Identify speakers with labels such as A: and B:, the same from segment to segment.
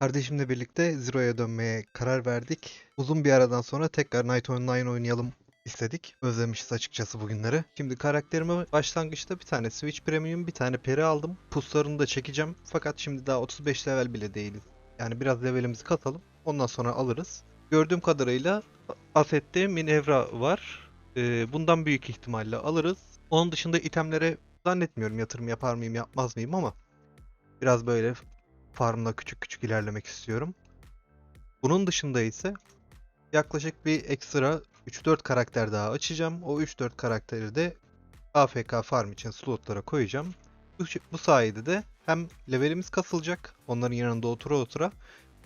A: Kardeşimle birlikte Zero'ya dönmeye karar verdik. Uzun bir aradan sonra tekrar Night Online oynayalım istedik. Özlemişiz açıkçası bugünleri. Şimdi karakterime başlangıçta bir tane Switch Premium, bir tane peri aldım. Puslarını da çekeceğim. Fakat şimdi daha 35 level bile değiliz. Yani biraz levelimizi katalım. Ondan sonra alırız. Gördüğüm kadarıyla Asset'te Minevra var. Ee, bundan büyük ihtimalle alırız. Onun dışında itemlere zannetmiyorum yatırım yapar mıyım yapmaz mıyım ama biraz böyle farmla küçük küçük ilerlemek istiyorum. Bunun dışında ise yaklaşık bir ekstra 3-4 karakter daha açacağım. O 3-4 karakteri de AFK farm için slotlara koyacağım. Bu, bu sayede de hem levelimiz kasılacak onların yanında otura otura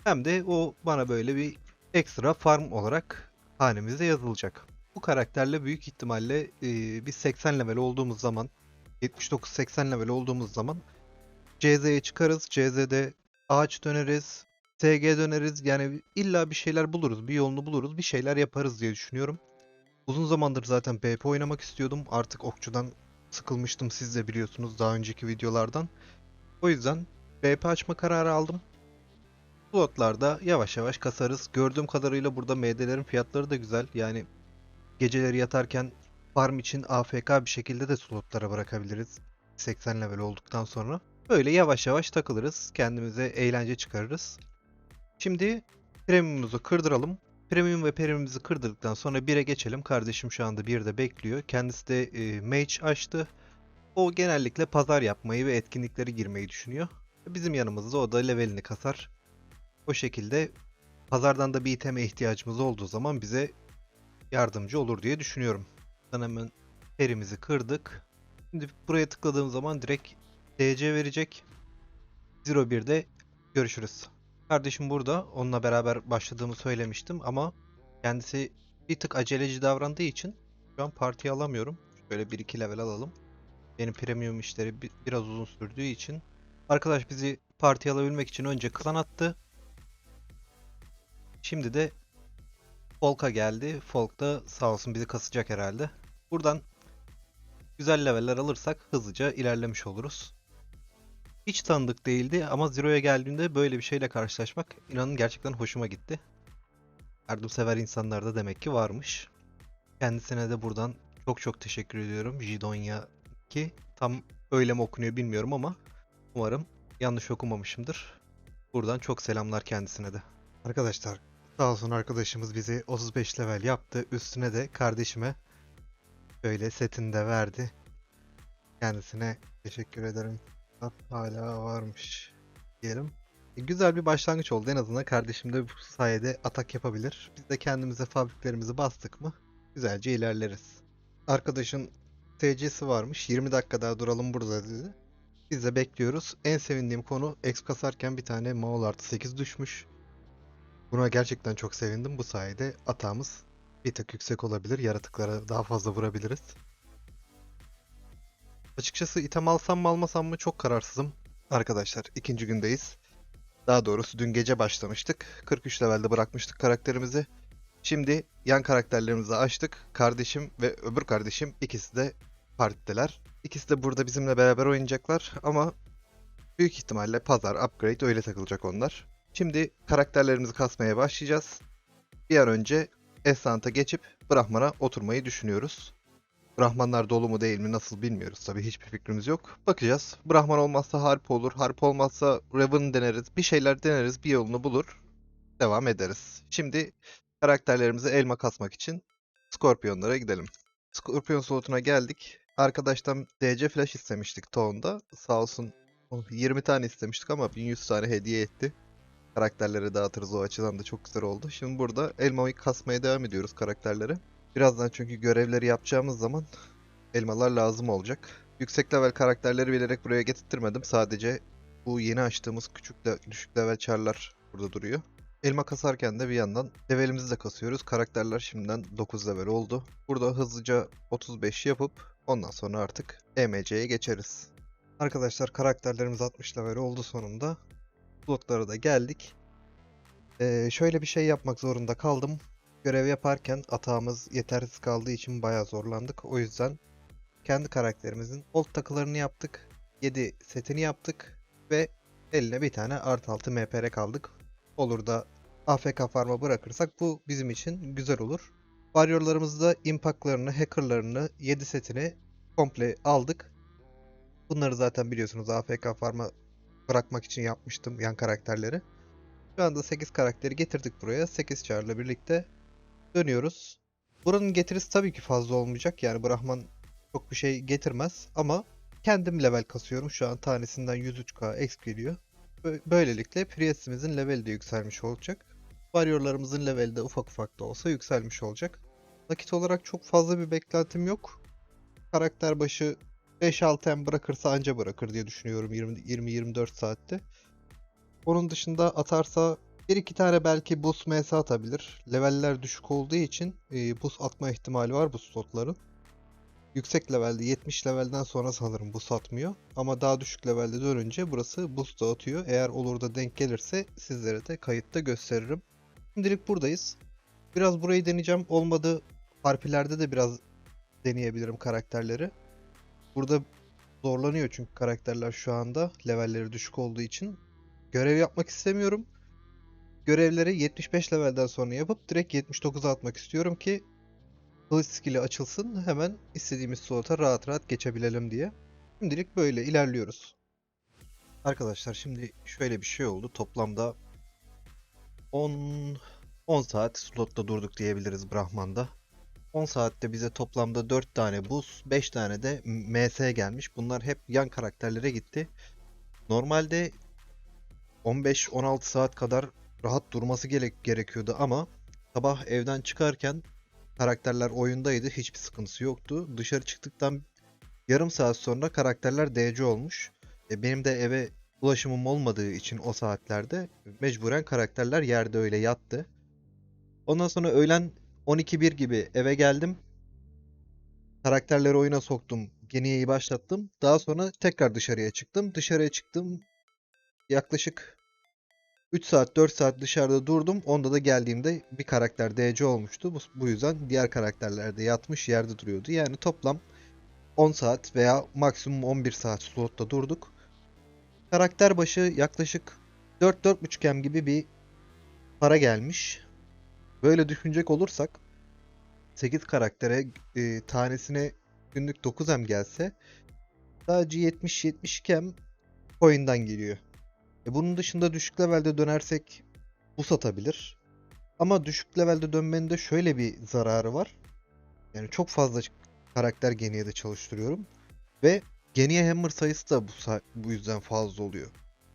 A: hem de o bana böyle bir ekstra farm olarak hanemize yazılacak. Bu karakterle büyük ihtimalle e, biz 80 level olduğumuz zaman 79-80 level olduğumuz zaman CZ'ye çıkarız. CZ'de ağaç döneriz. SG döneriz. Yani illa bir şeyler buluruz. Bir yolunu buluruz. Bir şeyler yaparız diye düşünüyorum. Uzun zamandır zaten BP oynamak istiyordum. Artık okçudan sıkılmıştım siz de biliyorsunuz daha önceki videolardan. O yüzden BP açma kararı aldım. Slotlarda yavaş yavaş kasarız. Gördüğüm kadarıyla burada MD'lerin fiyatları da güzel. Yani geceleri yatarken farm için AFK bir şekilde de slotlara bırakabiliriz. 80 level olduktan sonra. Böyle yavaş yavaş takılırız. Kendimize eğlence çıkarırız. Şimdi premiumumuzu kırdıralım. Premium ve premiumumuzu kırdırdıktan sonra 1'e geçelim. Kardeşim şu anda 1'de bekliyor. Kendisi de e, mage açtı. O genellikle pazar yapmayı ve etkinlikleri girmeyi düşünüyor. Bizim yanımızda o da levelini kasar. O şekilde pazardan da bir iteme ihtiyacımız olduğu zaman bize yardımcı olur diye düşünüyorum. Ben hemen perimizi kırdık. Şimdi buraya tıkladığım zaman direkt DC verecek. 01'de görüşürüz. Kardeşim burada. Onunla beraber başladığımı söylemiştim ama kendisi bir tık aceleci davrandığı için şu an partiye alamıyorum. Şöyle 1-2 level alalım. Benim premium işleri bi- biraz uzun sürdüğü için. Arkadaş bizi partiye alabilmek için önce klan attı. Şimdi de Folk'a geldi. Folk da sağ olsun bizi kasacak herhalde. Buradan güzel leveller alırsak hızlıca ilerlemiş oluruz. Hiç tanıdık değildi ama Zero'ya geldiğimde böyle bir şeyle karşılaşmak inanın gerçekten hoşuma gitti. Yardımsever insanlar da demek ki varmış. Kendisine de buradan çok çok teşekkür ediyorum. Jidonya ki tam öyle mi okunuyor bilmiyorum ama umarım yanlış okumamışımdır. Buradan çok selamlar kendisine de. Arkadaşlar sağ olsun arkadaşımız bizi 35 level yaptı. Üstüne de kardeşime böyle setini de verdi. Kendisine teşekkür ederim. Hala varmış diyelim. E, güzel bir başlangıç oldu. En azından kardeşim de bu sayede atak yapabilir. Biz de kendimize fabriklerimizi bastık mı güzelce ilerleriz. Arkadaşın TC'si varmış. 20 dakika daha duralım burada dedi. Biz de bekliyoruz. En sevindiğim konu X kasarken bir tane Maul artı 8 düşmüş. Buna gerçekten çok sevindim. Bu sayede atağımız bir tık yüksek olabilir. Yaratıklara daha fazla vurabiliriz. Açıkçası item alsam mı almasam mı çok kararsızım. Arkadaşlar ikinci gündeyiz. Daha doğrusu dün gece başlamıştık. 43 levelde bırakmıştık karakterimizi. Şimdi yan karakterlerimizi açtık. Kardeşim ve öbür kardeşim ikisi de partideler. İkisi de burada bizimle beraber oynayacaklar ama büyük ihtimalle pazar, upgrade öyle takılacak onlar. Şimdi karakterlerimizi kasmaya başlayacağız. Bir an önce Esant'a geçip Brahman'a oturmayı düşünüyoruz. Brahmanlar dolu mu değil mi nasıl bilmiyoruz tabii hiçbir fikrimiz yok. Bakacağız. Brahman olmazsa harp olur. Harp olmazsa Raven deneriz. Bir şeyler deneriz. Bir yolunu bulur. Devam ederiz. Şimdi karakterlerimizi elma kasmak için Scorpion'lara gidelim. Scorpion slotuna geldik. Arkadaştan DC Flash istemiştik Tone'da. Sağ olsun 20 tane istemiştik ama 1100 tane hediye etti. Karakterlere dağıtırız o açıdan da çok güzel oldu. Şimdi burada elmayı kasmaya devam ediyoruz karakterlere. Birazdan çünkü görevleri yapacağımız zaman elmalar lazım olacak. Yüksek level karakterleri bilerek buraya getirtmedim. Sadece bu yeni açtığımız küçük de düşük level çarlar burada duruyor. Elma kasarken de bir yandan levelimizi de kasıyoruz. Karakterler şimdiden 9 level oldu. Burada hızlıca 35 yapıp ondan sonra artık EMC'ye geçeriz. Arkadaşlar karakterlerimiz 60 level oldu sonunda. Slotlara da geldik. Ee, şöyle bir şey yapmak zorunda kaldım. Görev yaparken atağımız yetersiz kaldığı için bayağı zorlandık. O yüzden kendi karakterimizin old takılarını yaptık. 7 setini yaptık ve eline bir tane art 6 MPR kaldık. olur da AFK farm'a bırakırsak bu bizim için güzel olur. Warrior'larımızda impaklarını, hackerlarını, 7 setini komple aldık. Bunları zaten biliyorsunuz AFK farm'a bırakmak için yapmıştım yan karakterleri. Şu anda 8 karakteri getirdik buraya. 8 çarla birlikte dönüyoruz. Buranın getirisi tabii ki fazla olmayacak. Yani Brahman çok bir şey getirmez ama kendim level kasıyorum. Şu an tanesinden 103k exp geliyor. Bö- Böylelikle Priest'imizin leveli de yükselmiş olacak. Warrior'larımızın leveli de ufak ufak da olsa yükselmiş olacak. Nakit olarak çok fazla bir beklentim yok. Karakter başı 5-6 M bırakırsa anca bırakır diye düşünüyorum 20-24 saatte. Onun dışında atarsa 1-2 tane belki boost MS atabilir. Leveller düşük olduğu için e, boost atma ihtimali var bu slotların. Yüksek levelde 70 levelden sonra sanırım boost atmıyor. Ama daha düşük levelde dönünce burası boost da atıyor. Eğer olur da denk gelirse sizlere de kayıtta gösteririm. Şimdilik buradayız. Biraz burayı deneyeceğim. Olmadı harpilerde de biraz deneyebilirim karakterleri. Burada zorlanıyor çünkü karakterler şu anda levelleri düşük olduğu için. Görev yapmak istemiyorum. Görevleri 75 levelden sonra yapıp direkt 79'a atmak istiyorum ki kılıç skill'i açılsın hemen istediğimiz slota rahat rahat geçebilelim diye. Şimdilik böyle ilerliyoruz. Arkadaşlar şimdi şöyle bir şey oldu. Toplamda 10 10 saat slotta durduk diyebiliriz Brahman'da. 10 saatte bize toplamda 4 tane buz, 5 tane de MS gelmiş. Bunlar hep yan karakterlere gitti. Normalde 15-16 saat kadar rahat durması gerek gerekiyordu ama sabah evden çıkarken karakterler oyundaydı. Hiçbir sıkıntısı yoktu. Dışarı çıktıktan yarım saat sonra karakterler DC olmuş. E, benim de eve ulaşımım olmadığı için o saatlerde mecburen karakterler yerde öyle yattı. Ondan sonra öğlen 12-1 gibi eve geldim. Karakterleri oyuna soktum. Geniye'yi başlattım. Daha sonra tekrar dışarıya çıktım. Dışarıya çıktım. Yaklaşık 3 saat 4 saat dışarıda durdum. Onda da geldiğimde bir karakter DC olmuştu. Bu, bu yüzden diğer karakterler de yatmış yerde duruyordu. Yani toplam 10 saat veya maksimum 11 saat slotta durduk. Karakter başı yaklaşık 4-4.5 M gibi bir para gelmiş. Böyle düşünecek olursak 8 karaktere e, tanesine günlük 9 M gelse sadece 70-72 M coin'den geliyor. E bunun dışında düşük levelde dönersek bu satabilir. Ama düşük levelde dönmenin de şöyle bir zararı var. Yani çok fazla karakter geniye de çalıştırıyorum. Ve geniye hammer sayısı da bu, bu yüzden fazla oluyor.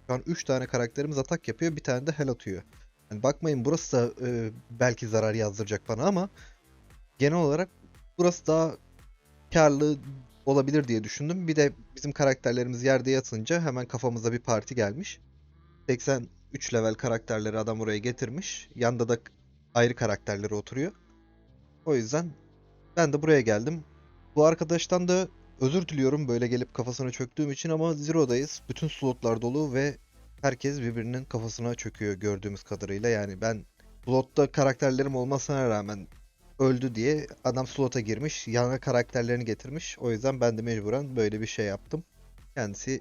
A: Şu an 3 tane karakterimiz atak yapıyor. Bir tane de hel atıyor. Yani bakmayın burası da e, belki zarar yazdıracak bana ama genel olarak burası daha karlı olabilir diye düşündüm. Bir de bizim karakterlerimiz yerde yatınca hemen kafamıza bir parti gelmiş. 83 level karakterleri adam oraya getirmiş. Yanda da ayrı karakterleri oturuyor. O yüzden ben de buraya geldim. Bu arkadaştan da özür diliyorum böyle gelip kafasına çöktüğüm için ama Zero'dayız. Bütün slotlar dolu ve herkes birbirinin kafasına çöküyor gördüğümüz kadarıyla. Yani ben slotta karakterlerim olmasına rağmen öldü diye adam slota girmiş. Yana karakterlerini getirmiş. O yüzden ben de mecburen böyle bir şey yaptım. Kendisi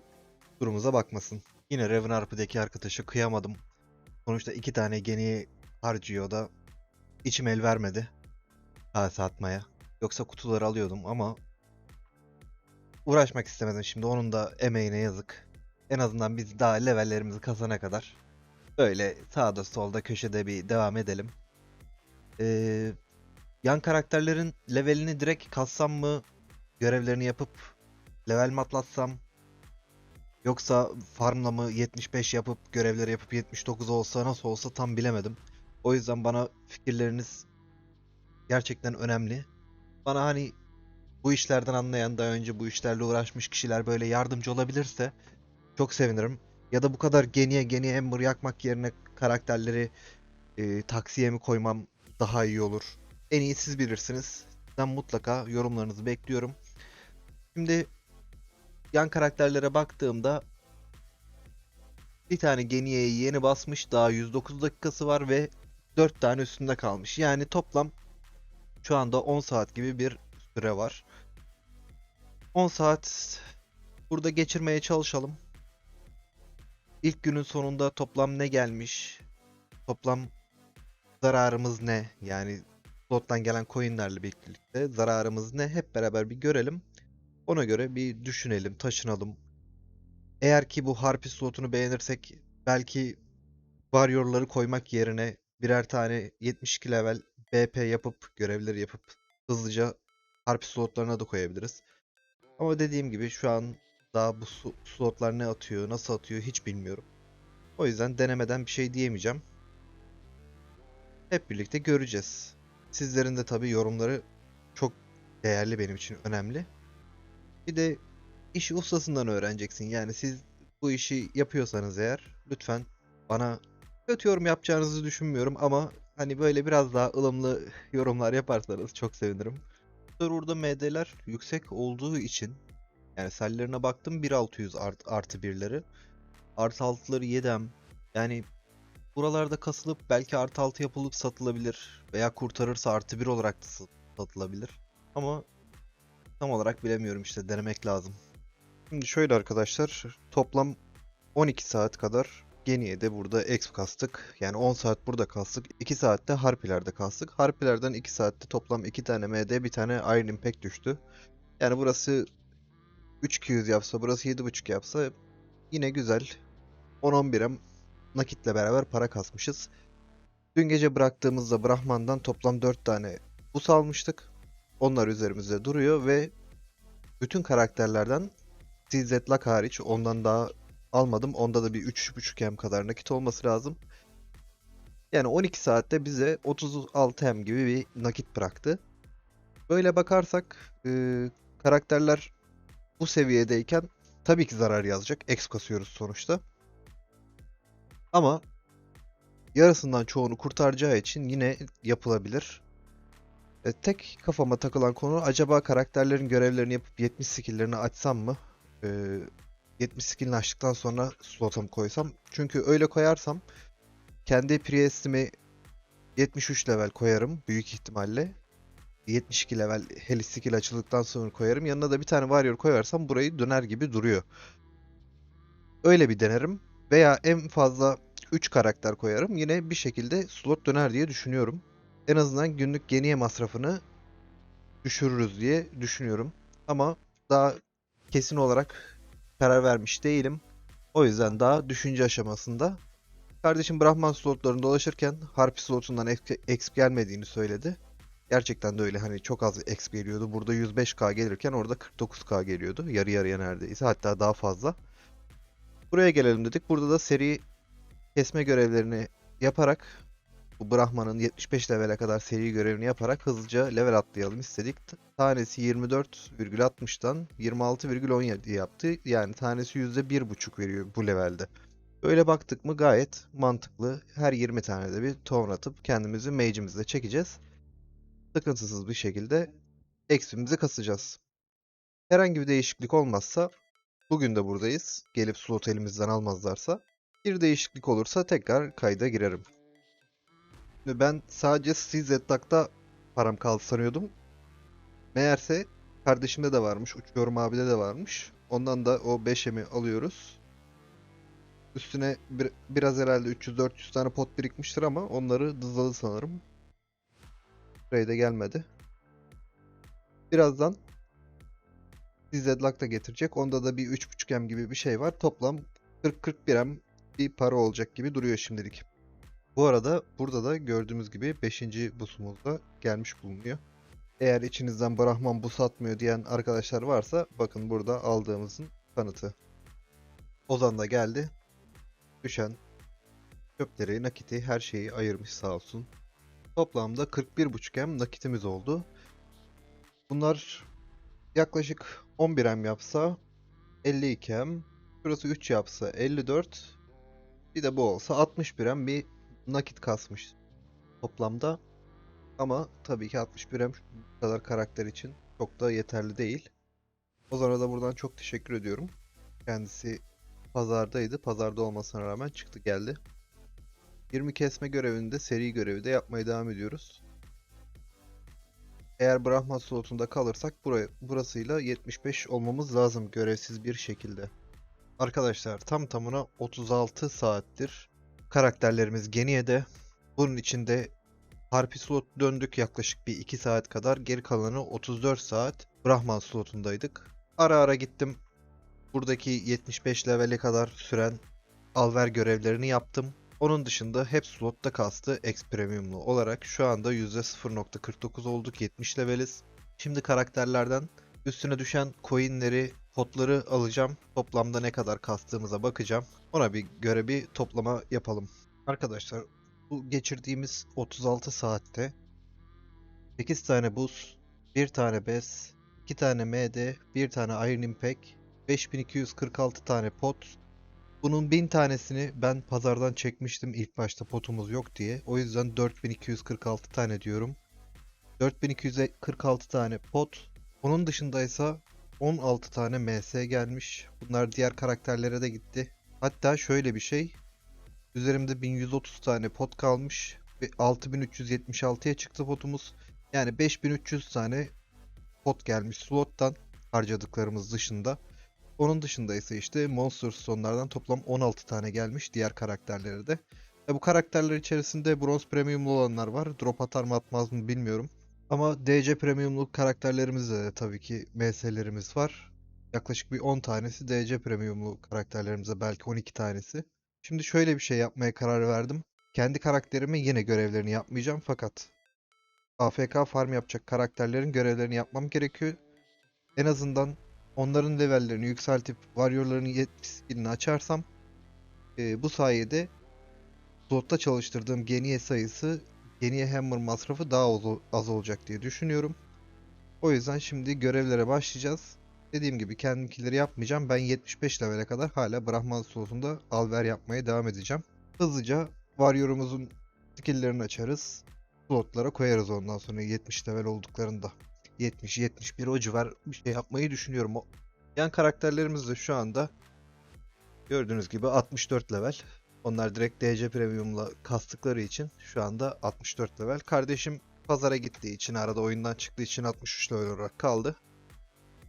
A: durumuza bakmasın. Yine Raven Harp'deki arkadaşa kıyamadım. Sonuçta iki tane geniyi harcıyor da içim el vermedi. Kase atmaya. Yoksa kutuları alıyordum ama uğraşmak istemedim şimdi onun da emeğine yazık. En azından biz daha levellerimizi kazana kadar böyle sağda solda köşede bir devam edelim. Ee, yan karakterlerin levelini direkt kassam mı? Görevlerini yapıp level mi atlatsam? Yoksa farmla mı 75 yapıp görevleri yapıp 79 olsa nasıl olsa tam bilemedim. O yüzden bana fikirleriniz gerçekten önemli. Bana hani bu işlerden anlayan daha önce bu işlerle uğraşmış kişiler böyle yardımcı olabilirse çok sevinirim. Ya da bu kadar geniye geniye Ember yakmak yerine karakterleri e, taksiye mi koymam daha iyi olur. En iyi siz bilirsiniz. Ben mutlaka yorumlarınızı bekliyorum. Şimdi yan karakterlere baktığımda bir tane Geniye'yi yeni basmış. Daha 109 dakikası var ve 4 tane üstünde kalmış. Yani toplam şu anda 10 saat gibi bir süre var. 10 saat burada geçirmeye çalışalım. İlk günün sonunda toplam ne gelmiş? toplam zararımız ne? Yani slottan gelen coinlerle birlikte zararımız ne? Hep beraber bir görelim. Ona göre bir düşünelim, taşınalım. Eğer ki bu Harpy slotunu beğenirsek belki Warrior'ları koymak yerine birer tane 72 level BP yapıp görevleri yapıp hızlıca Harpy slotlarına da koyabiliriz. Ama dediğim gibi şu an daha bu slotlar ne atıyor, nasıl atıyor hiç bilmiyorum. O yüzden denemeden bir şey diyemeyeceğim. Hep birlikte göreceğiz. Sizlerin de tabii yorumları çok değerli benim için önemli. Bir de işi ustasından öğreneceksin. Yani siz bu işi yapıyorsanız eğer lütfen bana kötü yorum yapacağınızı düşünmüyorum ama hani böyle biraz daha ılımlı yorumlar yaparsanız çok sevinirim. Server'da MD'ler yüksek olduğu için yani sellerine baktım 1600 art, artı birleri. Artı altıları 7M. Yani buralarda kasılıp belki artı altı yapılıp satılabilir. Veya kurtarırsa artı bir olarak da sat- satılabilir. Ama tam olarak bilemiyorum işte denemek lazım. Şimdi şöyle arkadaşlar toplam 12 saat kadar Geniye'de burada exp kastık. Yani 10 saat burada kastık. 2 saatte Harpiler'de kastık. Harpiler'den 2 saatte toplam 2 tane MD, bir tane Iron Impact düştü. Yani burası 3200 yapsa, burası 7.5 yapsa yine güzel. 10-11'e nakitle beraber para kasmışız. Dün gece bıraktığımızda Brahman'dan toplam 4 tane bus almıştık. Onlar üzerimizde duruyor ve bütün karakterlerden Lock hariç ondan daha almadım. Onda da bir 3.5 M kadar nakit olması lazım. Yani 12 saatte bize 36 M gibi bir nakit bıraktı. Böyle bakarsak e, karakterler bu seviyedeyken tabii ki zarar yazacak. X kasıyoruz sonuçta. Ama yarısından çoğunu kurtaracağı için yine yapılabilir. E, tek kafama takılan konu acaba karakterlerin görevlerini yapıp 70 skill'lerini açsam mı? E, 70 skill'ini açtıktan sonra slot'a mı koysam? Çünkü öyle koyarsam kendi Priest'imi 73 level koyarım büyük ihtimalle. 72 level heli skill açıldıktan sonra koyarım. Yanına da bir tane warrior koyarsam burayı döner gibi duruyor. Öyle bir denerim. Veya en fazla 3 karakter koyarım. Yine bir şekilde slot döner diye düşünüyorum. En azından günlük geniye masrafını düşürürüz diye düşünüyorum. Ama daha kesin olarak karar vermiş değilim. O yüzden daha düşünce aşamasında. Kardeşim Brahman slotlarında dolaşırken Harpy slotundan exp gelmediğini söyledi. Gerçekten de öyle hani çok az exp geliyordu. Burada 105k gelirken orada 49k geliyordu. Yarı yarıya neredeyse hatta daha fazla. Buraya gelelim dedik. Burada da seri kesme görevlerini yaparak bu Brahman'ın 75 level'e kadar seri görevini yaparak hızlıca level atlayalım istedik. Tanesi 24,60'dan 26,17 yaptı. Yani tanesi %1,5 veriyor bu levelde. Böyle baktık mı gayet mantıklı. Her 20 tane de bir ton atıp kendimizi mage'imizle çekeceğiz. Sıkıntısız bir şekilde eksimizi kasacağız. Herhangi bir değişiklik olmazsa bugün de buradayız. Gelip slot elimizden almazlarsa. Bir değişiklik olursa tekrar kayda girerim. Ben sadece CZ Duck'ta param kaldı sanıyordum. Meğerse kardeşimde de varmış. Uçuyorum abide de varmış. Ondan da o 5M'i alıyoruz. Üstüne bir- biraz herhalde 300-400 tane pot birikmiştir ama onları dızladı sanırım. Da gelmedi. Birazdan Luck da getirecek. Onda da bir 3.5M gibi bir şey var. Toplam 40-41M bir para olacak gibi duruyor şimdilik. Bu arada burada da gördüğümüz gibi 5. busumuz da gelmiş bulunuyor. Eğer içinizden Brahman bus atmıyor diyen arkadaşlar varsa bakın burada aldığımızın kanıtı. Ozan da geldi. Düşen çöpleri, nakiti, her şeyi ayırmış sağ olsun. Toplamda 41.5M nakitimiz oldu. Bunlar yaklaşık 11M yapsa 52M. Şurası 3 yapsa 54. Bir de bu olsa 61M bir nakit kasmış toplamda. Ama tabii ki 61M bu kadar karakter için çok da yeterli değil. Ozan'a da buradan çok teşekkür ediyorum. Kendisi pazardaydı. Pazarda olmasına rağmen çıktı geldi. 20 kesme görevini de seri görevi de yapmaya devam ediyoruz. Eğer Brahma slotunda kalırsak buraya, burasıyla 75 olmamız lazım görevsiz bir şekilde. Arkadaşlar tam tamına 36 saattir karakterlerimiz Geniye'de. Bunun içinde Harpi slot döndük yaklaşık bir 2 saat kadar. Geri kalanı 34 saat Brahman slotundaydık. Ara ara gittim. Buradaki 75 levele kadar süren alver görevlerini yaptım. Onun dışında hep slotta kastı X Premium'lu olarak şu anda %0.49 olduk 70 leveliz. Şimdi karakterlerden üstüne düşen coinleri, potları alacağım. Toplamda ne kadar kastığımıza bakacağım. Ona bir göre bir toplama yapalım. Arkadaşlar bu geçirdiğimiz 36 saatte 8 tane buz, 1 tane bes, 2 tane MD, 1 tane Iron Impact, 5246 tane pot. Bunun 1000 tanesini ben pazardan çekmiştim ilk başta potumuz yok diye. O yüzden 4246 tane diyorum. 4246 tane pot. Onun dışındaysa 16 tane MS gelmiş. Bunlar diğer karakterlere de gitti. Hatta şöyle bir şey. Üzerimde 1130 tane pot kalmış. Ve 6376'ya çıktı potumuz. Yani 5300 tane pot gelmiş slottan harcadıklarımız dışında. Onun dışında ise işte Monster Stone'lardan toplam 16 tane gelmiş diğer karakterlere de. Ve bu karakterler içerisinde bronz premiumlu olanlar var. Drop atar mı atmaz mı bilmiyorum. Ama DC premiumlu karakterlerimizde de tabii ki MS'lerimiz var. Yaklaşık bir 10 tanesi DC premiumlu karakterlerimize belki 12 tanesi. Şimdi şöyle bir şey yapmaya karar verdim. Kendi karakterime yine görevlerini yapmayacağım fakat AFK farm yapacak karakterlerin görevlerini yapmam gerekiyor. En azından onların levellerini yükseltip warrior'ların 70 skillini açarsam e, bu sayede slotta çalıştırdığım geniye sayısı geniye hammer masrafı daha az, olacak diye düşünüyorum. O yüzden şimdi görevlere başlayacağız. Dediğim gibi kendimkileri yapmayacağım. Ben 75 levele kadar hala Brahman slotunda alver yapmaya devam edeceğim. Hızlıca Warrior'umuzun skill'lerini açarız. Slotlara koyarız ondan sonra 70 level olduklarında. 70-71 o civar bir şey yapmayı düşünüyorum. Yan karakterlerimiz de şu anda gördüğünüz gibi 64 level. Onlar direkt DC Premium'la kastıkları için şu anda 64 level. Kardeşim pazara gittiği için arada oyundan çıktığı için 63 level olarak kaldı.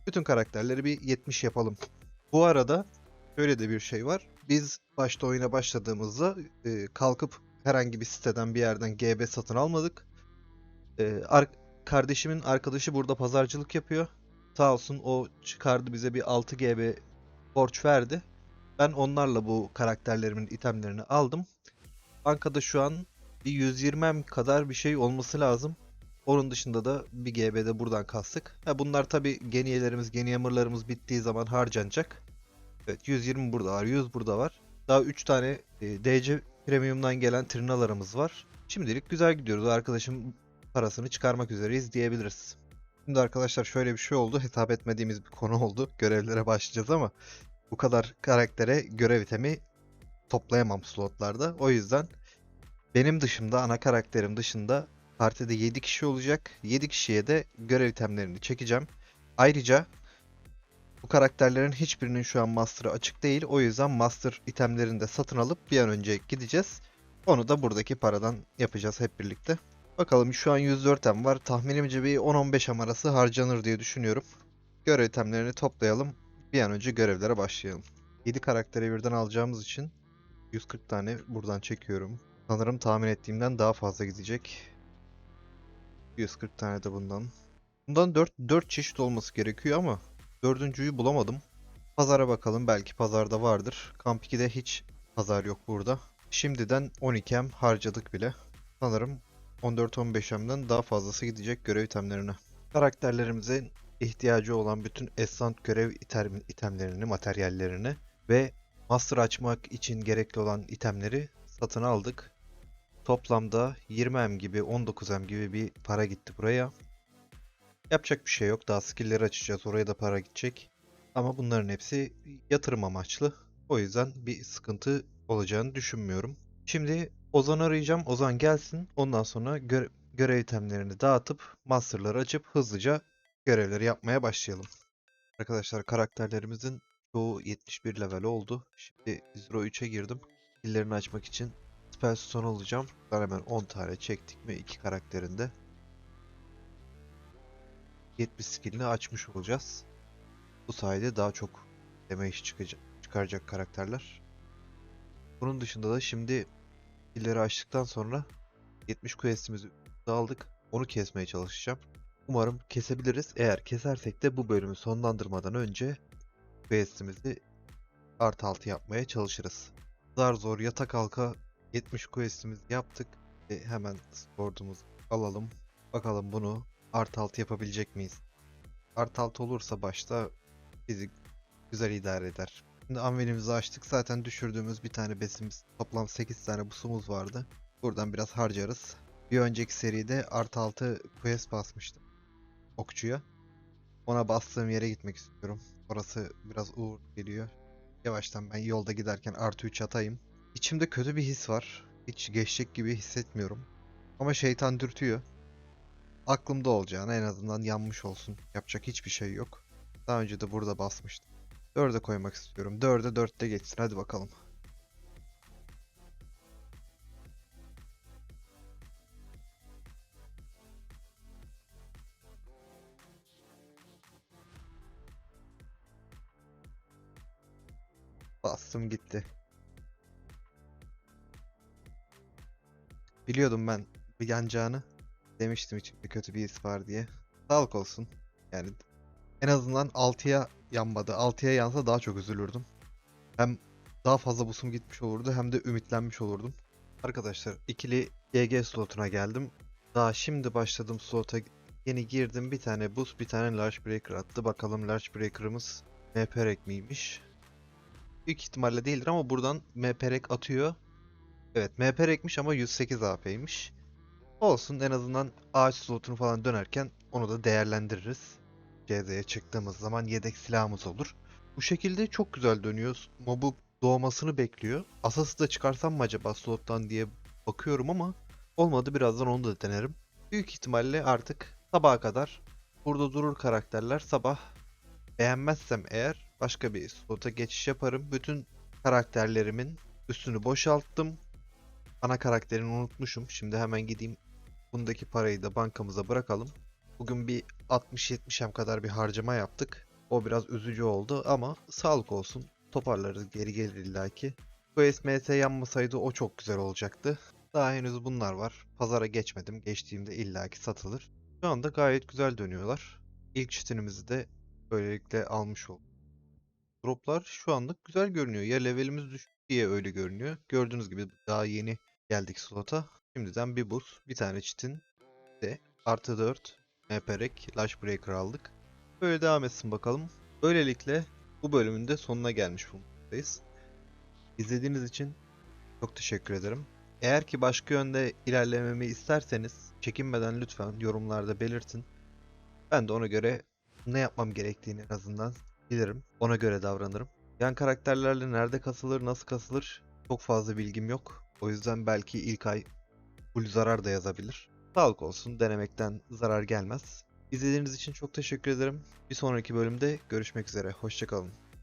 A: Bütün karakterleri bir 70 yapalım. Bu arada şöyle de bir şey var. Biz başta oyuna başladığımızda e, kalkıp herhangi bir siteden bir yerden GB satın almadık. E, ar- kardeşimin arkadaşı burada pazarcılık yapıyor. Sağ olsun o çıkardı bize bir 6 GB borç verdi. Ben onlarla bu karakterlerimin itemlerini aldım. Bankada şu an bir 120 kadar bir şey olması lazım. Onun dışında da bir GB'de buradan kastık. Ha bunlar tabi geniyelerimiz, geniyamerlarımız bittiği zaman harcanacak. Evet 120 burada var, 100 burada var. Daha 3 tane e, DC Premium'dan gelen trinalarımız var. Şimdilik güzel gidiyoruz. Arkadaşım parasını çıkarmak üzereyiz diyebiliriz. Şimdi arkadaşlar şöyle bir şey oldu. Hesap etmediğimiz bir konu oldu. Görevlere başlayacağız ama bu kadar karaktere görev itemi toplayamam slotlarda. O yüzden benim dışımda, ana karakterim dışında partide 7 kişi olacak. 7 kişiye de görev itemlerini çekeceğim. Ayrıca bu karakterlerin hiçbirinin şu an master'ı açık değil. O yüzden master itemlerini de satın alıp bir an önce gideceğiz. Onu da buradaki paradan yapacağız hep birlikte. Bakalım şu an 104 em var. Tahminimce bir 10-15 em arası harcanır diye düşünüyorum. Görev itemlerini toplayalım. Bir an önce görevlere başlayalım. 7 karakteri birden alacağımız için 140 tane buradan çekiyorum. Sanırım tahmin ettiğimden daha fazla gidecek. 140 tane de bundan. Bundan 4, 4 çeşit olması gerekiyor ama dördüncüyü bulamadım. Pazara bakalım belki pazarda vardır. Kamp 2'de hiç pazar yok burada. Şimdiden 12M harcadık bile. Sanırım 14-15M'den daha fazlası gidecek görev itemlerine. Karakterlerimizin ihtiyacı olan bütün esant görev item, itemlerini, materyallerini ve master açmak için gerekli olan itemleri satın aldık. Toplamda 20M gibi 19M gibi bir para gitti buraya. Yapacak bir şey yok. Daha skill'leri açacağız. Oraya da para gidecek. Ama bunların hepsi yatırım amaçlı. O yüzden bir sıkıntı olacağını düşünmüyorum. Şimdi Ozan arayacağım. Ozan gelsin. Ondan sonra gö görev itemlerini dağıtıp master'ları açıp hızlıca görevleri yapmaya başlayalım. Arkadaşlar karakterlerimizin çoğu 71 level oldu. Şimdi Zero 3'e girdim. Skill'lerini açmak için Spellstone alacağım. Ben hemen 10 tane çektik mi iki karakterinde. 70 skillini açmış olacağız. Bu sayede daha çok damage çıkacak, çıkaracak karakterler. Bunun dışında da şimdi illeri açtıktan sonra 70 questimizi aldık. Onu kesmeye çalışacağım. Umarım kesebiliriz. Eğer kesersek de bu bölümü sonlandırmadan önce questimizi artı 6 yapmaya çalışırız. Zar zor yatak halka 70 questimizi yaptık. Ve hemen sword'umuzu alalım. Bakalım bunu artı 6 yapabilecek miyiz? Artı 6 olursa başta bizi güzel idare eder. Şimdi anvenimizi açtık. Zaten düşürdüğümüz bir tane besimiz toplam 8 tane busumuz vardı. Buradan biraz harcarız. Bir önceki seride artı 6 quest basmıştım. Okçuya. Ona bastığım yere gitmek istiyorum. Orası biraz uğur geliyor. Yavaştan ben yolda giderken artı 3 atayım. İçimde kötü bir his var. Hiç geçecek gibi hissetmiyorum. Ama şeytan dürtüyor. Aklımda olacağına en azından yanmış olsun. Yapacak hiçbir şey yok. Daha önce de burada basmıştım. 4'e koymak istiyorum. 4'e 4'te geçsin. Hadi bakalım. Bastım gitti. Biliyordum ben bir yanacağını. Demiştim içimde kötü bir his var diye. Sağlık olsun. Yani en azından 6'ya yanmadı. 6'ya yansa daha çok üzülürdüm. Hem daha fazla busum gitmiş olurdu hem de ümitlenmiş olurdum. Arkadaşlar ikili GG slotuna geldim. Daha şimdi başladım slota. Yeni girdim bir tane bus bir tane large breaker attı. Bakalım large breaker'ımız MPREK miymiş? Büyük ihtimalle değildir ama buradan MPREK atıyor. Evet MPREK'miş ama 108 AP'ymiş. Olsun en azından ağaç slotunu falan dönerken onu da değerlendiririz. CZ'ye çıktığımız zaman yedek silahımız olur. Bu şekilde çok güzel dönüyor. Mobu doğmasını bekliyor. Asası da çıkarsam mı acaba slottan diye bakıyorum ama olmadı birazdan onu da denerim. Büyük ihtimalle artık sabaha kadar burada durur karakterler. Sabah beğenmezsem eğer başka bir slota geçiş yaparım. Bütün karakterlerimin üstünü boşalttım. Ana karakterini unutmuşum. Şimdi hemen gideyim bundaki parayı da bankamıza bırakalım. Bugün bir 60-70'em kadar bir harcama yaptık. O biraz üzücü oldu ama sağlık olsun. Toparlarız geri gelir illaki. Bu SMT yanmasaydı o çok güzel olacaktı. Daha henüz bunlar var. Pazara geçmedim. Geçtiğimde illaki satılır. Şu anda gayet güzel dönüyorlar. İlk çitinimizi de böylelikle almış olduk. Droplar şu anlık güzel görünüyor. Ya levelimiz düştü diye öyle görünüyor. Gördüğünüz gibi daha yeni geldik slota. Şimdiden bir buz, bir tane çitin de artı 4 MPREK Lash Breaker aldık. Böyle devam etsin bakalım. Böylelikle bu bölümün de sonuna gelmiş bulunmaktayız. İzlediğiniz için çok teşekkür ederim. Eğer ki başka yönde ilerlememi isterseniz çekinmeden lütfen yorumlarda belirtin. Ben de ona göre ne yapmam gerektiğini en azından bilirim. Ona göre davranırım. Yan karakterlerle nerede kasılır, nasıl kasılır çok fazla bilgim yok. O yüzden belki ilk ay full zarar da yazabilir. Sağlık olsun, denemekten zarar gelmez. İzlediğiniz için çok teşekkür ederim. Bir sonraki bölümde görüşmek üzere. Hoşçakalın.